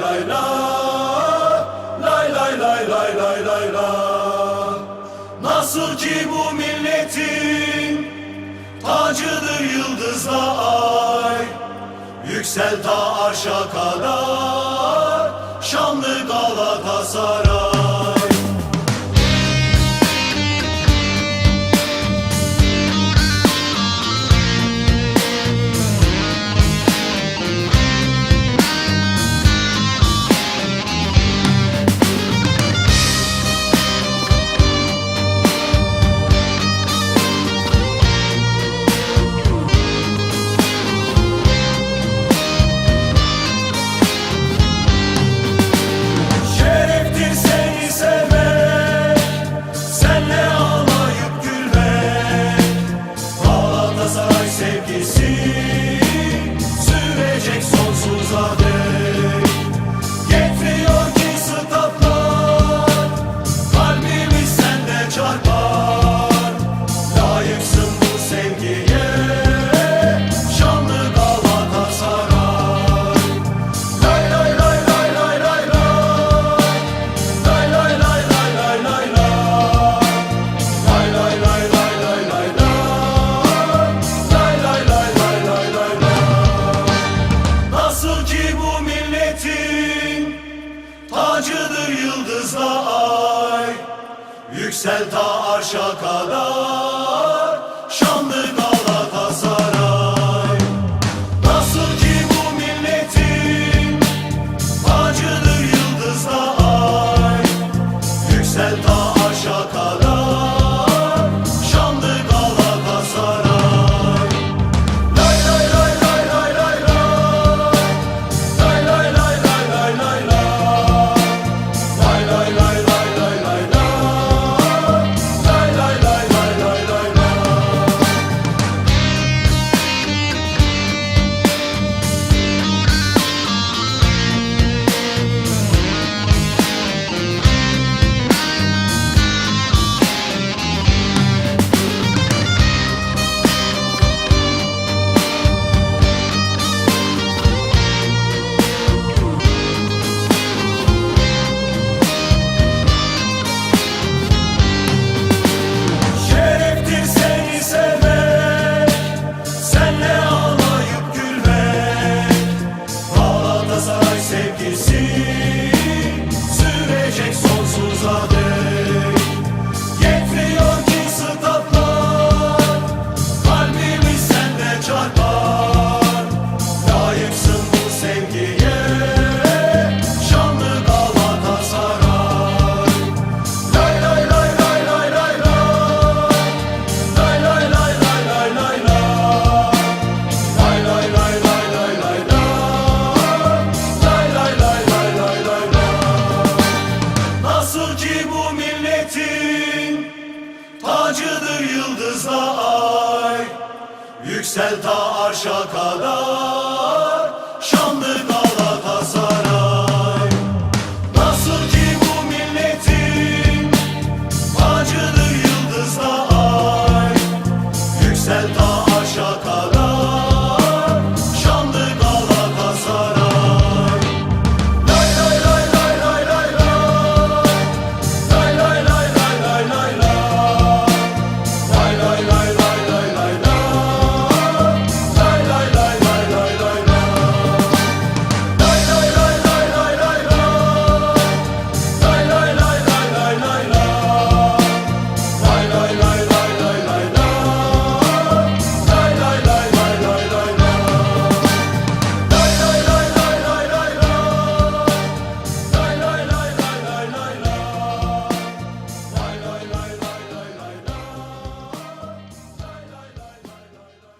lay la Lay lay lay lay lay lay la Nasıl ki bu milletin Tacıdır yıldızla ay Yüksel ta arşa kadar Şanlı Galatasaray. Yüksel ta arşa kadar Şanlı bu milletin Tacıdır yıldızla ay Yüksel ta arşa kadar Şandır